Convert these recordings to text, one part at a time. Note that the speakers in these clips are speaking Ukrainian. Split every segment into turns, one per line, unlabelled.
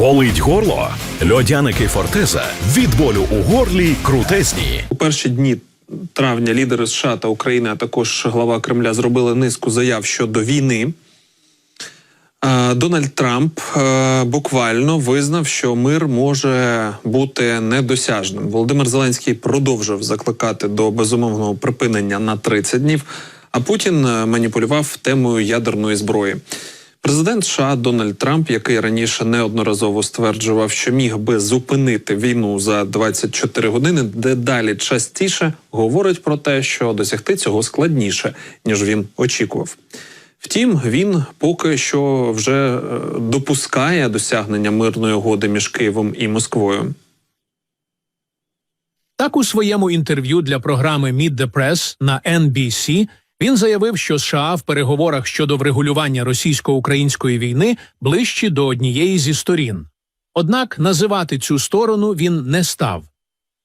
Болить горло? Льодяники Фортеза від болю у горлі крутезні.
У перші дні травня лідери США та України, а також глава Кремля зробили низку заяв щодо війни. Дональд Трамп е, буквально визнав, що мир може бути недосяжним. Володимир Зеленський продовжив закликати до безумовного припинення на 30 днів. А Путін е, маніпулював темою ядерної зброї. Президент США Дональд Трамп, який раніше неодноразово стверджував, що міг би зупинити війну за 24 години, дедалі частіше говорить про те, що досягти цього складніше ніж він очікував. Втім, він поки що вже е, допускає досягнення мирної угоди між Києвом і Москвою.
Так, у своєму інтерв'ю для програми Meet the Press на NBC він заявив, що США в переговорах щодо врегулювання російсько-української війни ближчі до однієї зі сторін. Однак називати цю сторону він не став.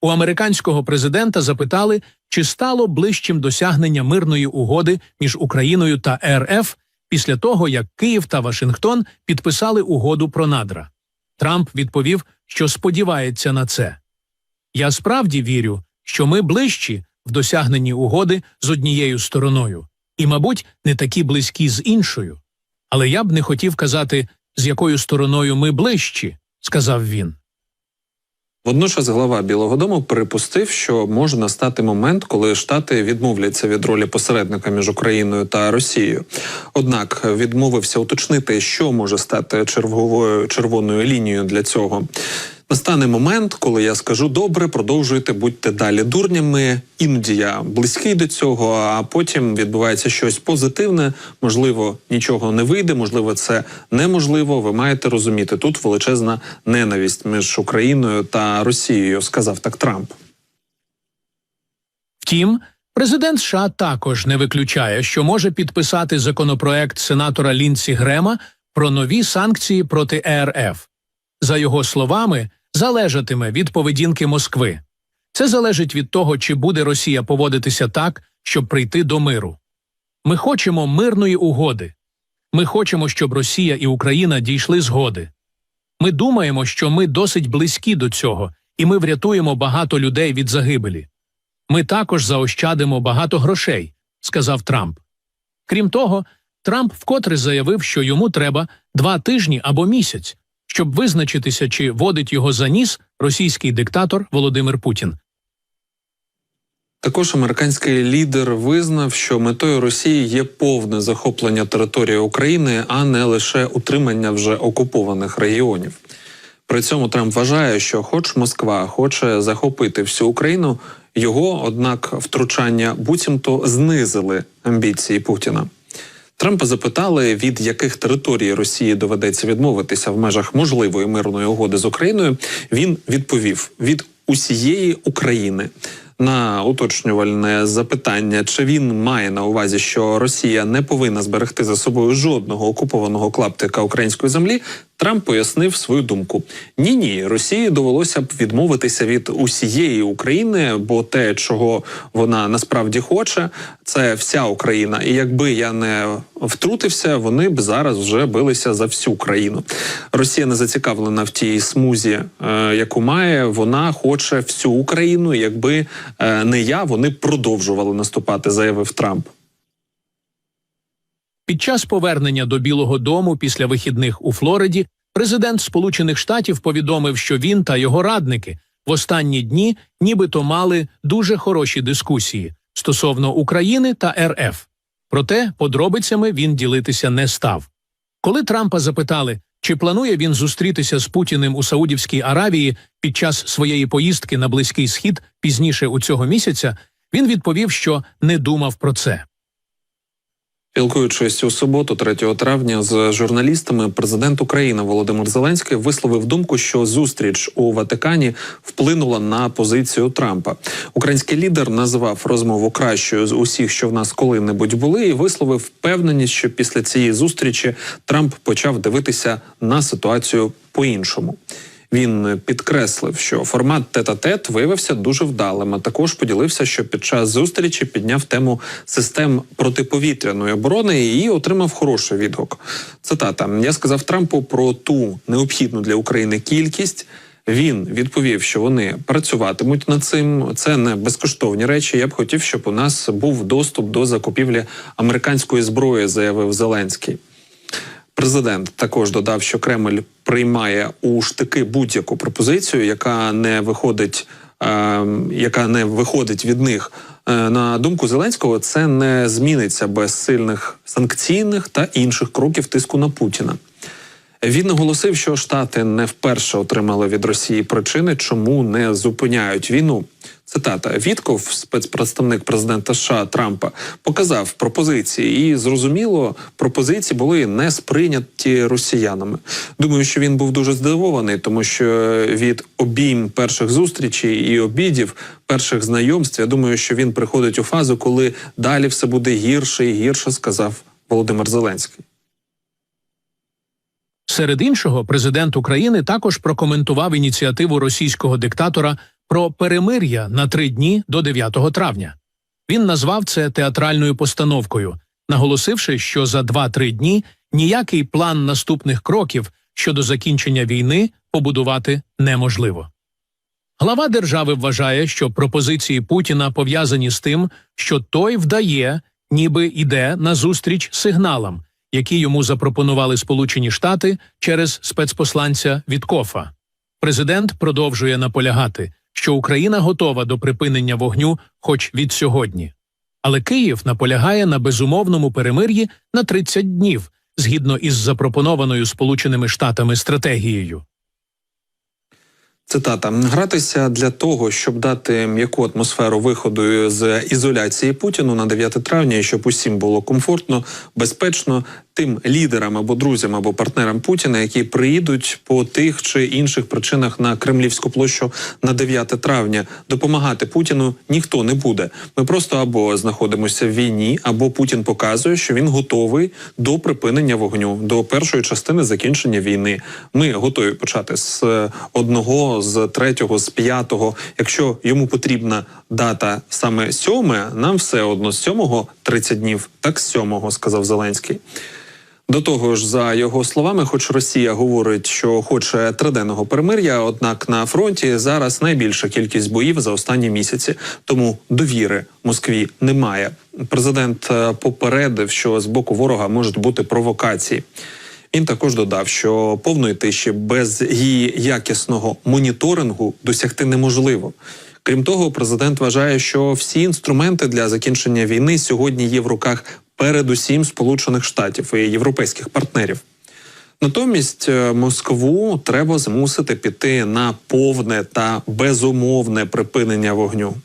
У американського президента запитали, чи стало ближчим досягнення мирної угоди між Україною та РФ після того, як Київ та Вашингтон підписали угоду про надра. Трамп відповів, що сподівається на це. Я справді вірю, що ми ближчі в досягненні угоди з однією стороною, і, мабуть, не такі близькі з іншою. Але я б не хотів казати, з якою стороною ми ближчі, сказав він.
Водночас глава Білого Дому припустив, що може настати момент, коли Штати відмовляться від ролі посередника між Україною та Росією. Однак відмовився уточнити, що може стати черговою червоною лінією для цього. Настане момент, коли я скажу добре, продовжуйте, будьте далі дурнями. Іноді я близький до цього, а потім відбувається щось позитивне. Можливо, нічого не вийде, можливо, це неможливо. Ви маєте розуміти, тут величезна ненависть між Україною та Росією, сказав так Трамп.
Втім, президент США також не виключає, що може підписати законопроект сенатора Лінсі Грема про нові санкції проти ЕРФ. За його словами, залежатиме від поведінки Москви. Це залежить від того, чи буде Росія поводитися так, щоб прийти до миру. Ми хочемо мирної угоди. Ми хочемо, щоб Росія і Україна дійшли згоди. Ми думаємо, що ми досить близькі до цього, і ми врятуємо багато людей від загибелі. Ми також заощадимо багато грошей, сказав Трамп. Крім того, Трамп вкотре заявив, що йому треба два тижні або місяць, щоб визначитися, чи водить його за ніс російський диктатор Володимир Путін.
Також американський лідер визнав, що метою Росії є повне захоплення території України, а не лише утримання вже окупованих регіонів. При цьому Трамп вважає, що, хоч Москва хоче захопити всю Україну, його, однак, втручання буцімто знизили амбіції Путіна. Трампа запитали, від яких територій Росії доведеться відмовитися в межах можливої мирної угоди з Україною. Він відповів: від усієї України. На уточнювальне запитання, чи він має на увазі, що Росія не повинна зберегти за собою жодного окупованого клаптика української землі, Трамп пояснив свою думку: ні, ні, Росії довелося б відмовитися від усієї України, бо те, чого вона насправді хоче, це вся Україна. І якби я не втрутився, вони б зараз вже билися за всю країну. Росія не зацікавлена в тій смузі, е, яку має. Вона хоче всю Україну. Якби е, не я, вони продовжували наступати, заявив Трамп.
Під час повернення до Білого Дому після вихідних у Флориді президент Сполучених Штатів повідомив, що він та його радники в останні дні нібито мали дуже хороші дискусії стосовно України та РФ. Проте подробицями він ділитися не став. Коли Трампа запитали, чи планує він зустрітися з Путіним у Саудівській Аравії під час своєї поїздки на Близький Схід пізніше у цього місяця, він відповів, що не думав про це.
Спілкуючись у суботу, 3 травня, з журналістами, президент України Володимир Зеленський висловив думку, що зустріч у Ватикані вплинула на позицію Трампа. Український лідер назвав розмову кращою з усіх, що в нас коли-небудь були, і висловив впевненість, що після цієї зустрічі Трамп почав дивитися на ситуацію по-іншому. Він підкреслив, що формат тет-а-тет виявився дуже вдалим. А також поділився, що під час зустрічі підняв тему систем протиповітряної оборони і отримав хороший відгук. Цитата: Я сказав Трампу про ту необхідну для України кількість. Він відповів, що вони працюватимуть над цим. Це не безкоштовні речі. Я б хотів, щоб у нас був доступ до закупівлі американської зброї, заявив Зеленський. Президент також додав, що Кремль приймає у штики будь-яку пропозицію, яка не виходить, е, яка не виходить від них. Е, на думку Зеленського, це не зміниться без сильних санкційних та інших кроків тиску на Путіна. Він наголосив, що Штати не вперше отримали від Росії причини, чому не зупиняють війну. Цитата Вітков, спецпредставник президента США Трампа, показав пропозиції, і зрозуміло, пропозиції були не сприйняті росіянами. Думаю, що він був дуже здивований, тому що від обійм перших зустрічей і обідів, перших знайомств, я думаю, що він приходить у фазу, коли далі все буде гірше і гірше, сказав Володимир Зеленський.
Серед іншого, президент України також прокоментував ініціативу російського диктатора про перемир'я на три дні до 9 травня. Він назвав це театральною постановкою, наголосивши, що за 2-3 дні ніякий план наступних кроків щодо закінчення війни побудувати неможливо. Глава держави вважає, що пропозиції Путіна пов'язані з тим, що той вдає, ніби йде назустріч сигналам, які йому запропонували Сполучені Штати через спецпосланця Віткофа. Президент продовжує наполягати, що Україна готова до припинення вогню хоч від сьогодні. Але Київ наполягає на безумовному перемир'ї на 30 днів, згідно із запропонованою Сполученими Штатами стратегією.
Цитата гратися для того, щоб дати м'яку атмосферу виходу з ізоляції Путіну на 9 травня, і щоб усім було комфортно, безпечно тим лідерам або друзям або партнерам Путіна, які приїдуть по тих чи інших причинах на Кремлівську площу на 9 травня. Допомагати Путіну ніхто не буде. Ми просто або знаходимося в війні, або Путін показує, що він готовий до припинення вогню, до першої частини закінчення війни. Ми готові почати з одного, з третього, з п'ятого. Якщо йому потрібна дата саме сьоме, нам все одно з сьомого 30 днів, так з сьомого, сказав Зеленський. До того ж, за його словами, хоч Росія говорить, що хоче триденного перемир'я, однак на фронті зараз найбільша кількість боїв за останні місяці, тому довіри Москві немає. Президент е, попередив, що з боку ворога можуть бути провокації. Він також додав, що повної тиші без її якісного моніторингу досягти неможливо. Крім того, президент вважає, що всі інструменти для закінчення війни сьогодні є в руках передусім Сполучених Штатів і європейських партнерів. Натомість е, Москву треба змусити піти на повне та безумовне припинення вогню.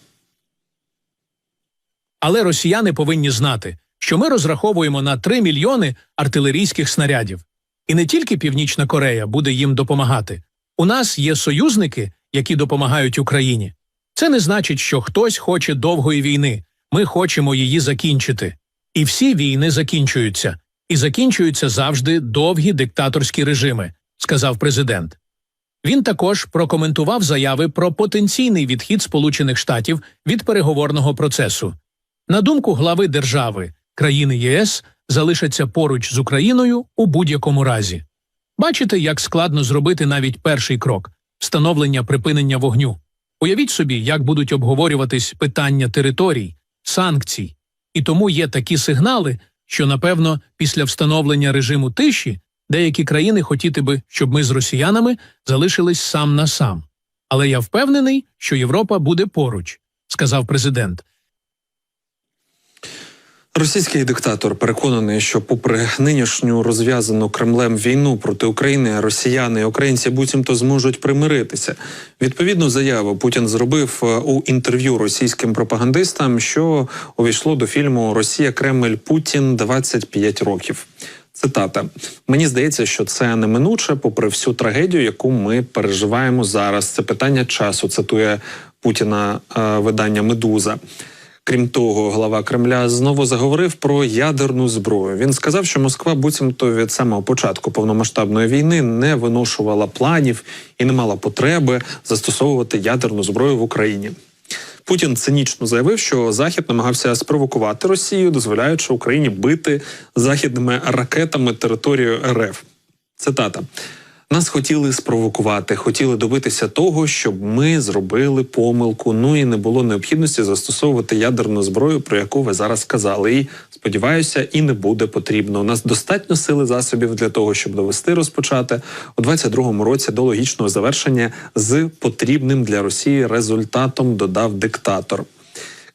Але росіяни повинні знати, що ми розраховуємо на 3 мільйони артилерійських снарядів. І не тільки Північна Корея буде їм допомагати. У нас є союзники, які допомагають Україні. Це не значить, що хтось хоче довгої війни. Ми хочемо її закінчити. І всі війни закінчуються. І закінчуються завжди довгі диктаторські режими, сказав президент. Він також прокоментував заяви про потенційний відхід Сполучених Штатів від переговорного процесу. На думку глави держави, країни ЄС залишаться поруч з Україною у будь-якому разі. Бачите, як складно зробити навіть перший крок встановлення припинення вогню. Уявіть собі, як будуть обговорюватись питання територій, санкцій. І тому є такі сигнали, що, напевно, після встановлення режиму тиші деякі країни хотіти би, щоб ми з росіянами залишились сам на сам. Але я впевнений, що Європа буде поруч, сказав президент.
Російський диктатор переконаний, що, попри нинішню розв'язану Кремлем війну проти України, росіяни і українці буцімто зможуть примиритися. Відповідну заяву Путін зробив е, у інтерв'ю російським пропагандистам, що увійшло до фільму Росія Кремль Путін 25 років. Цитата: мені здається, що це неминуче, попри всю трагедію, яку ми переживаємо зараз. Це питання часу. Цитує Путіна е, видання Медуза. Крім того, глава Кремля знову заговорив про ядерну зброю. Він сказав, що Москва буцімто від самого початку повномасштабної війни не виношувала планів і не мала потреби застосовувати ядерну зброю в Україні. Путін цинічно заявив, що Захід намагався спровокувати Росію, дозволяючи Україні бити західними ракетами територію РФ. Цитата. Нас хотіли спровокувати, хотіли добитися того, щоб ми зробили помилку. Ну і не було необхідності застосовувати ядерну зброю, про яку ви зараз сказали. І сподіваюся, і не буде потрібно. У нас достатньо сили засобів для того, щоб довести розпочати у 22-му році до логічного завершення з потрібним для Росії результатом. Додав диктатор.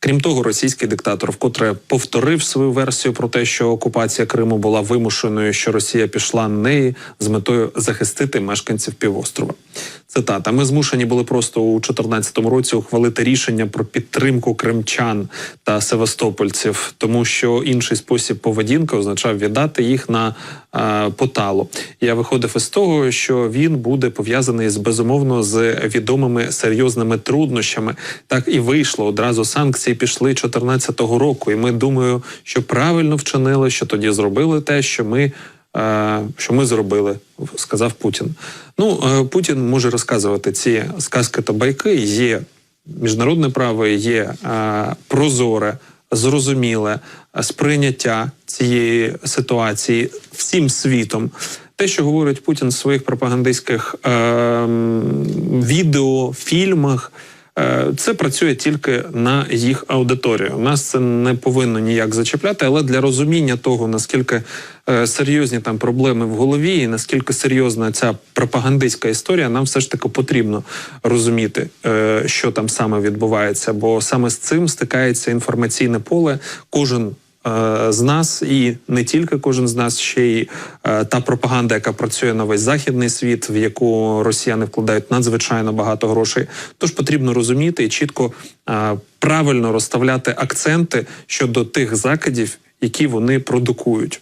Крім того, російський диктатор вкотре повторив свою версію про те, що окупація Криму була вимушеною, що Росія пішла на неї з метою захистити мешканців півострова. Цитата: ми змушені були просто у 2014 році ухвалити рішення про підтримку кримчан та севастопольців, тому що інший спосіб поведінки означав віддати їх на е, поталу. Я виходив із того, що він буде пов'язаний з безумовно з відомими серйозними труднощами. Так і вийшло одразу. Санкції пішли 2014 року, і ми думаю, що правильно вчинили, що тоді зробили те, що ми. е, Що ми зробили, сказав Путін. Ну е, Путін може розказувати ці сказки та байки. Є міжнародне право, є е, прозоре, зрозуміле сприйняття цієї ситуації всім світом. Те, що говорить Путін в своїх пропагандистських е, відео, фільмах, це працює тільки на їх аудиторію. Нас це не повинно ніяк зачіпляти, але для розуміння того, наскільки е, серйозні там проблеми в голові, і наскільки серйозна ця пропагандистська історія, нам все ж таки потрібно розуміти, е, що там саме відбувається, бо саме з цим стикається інформаційне поле. Кожен е, з нас, і не тільки кожен з нас, ще й е, та пропаганда, яка працює на весь західний світ, в яку росіяни вкладають надзвичайно багато грошей. Тож потрібно розуміти і чітко е, правильно розставляти акценти щодо тих закидів, які вони продукують.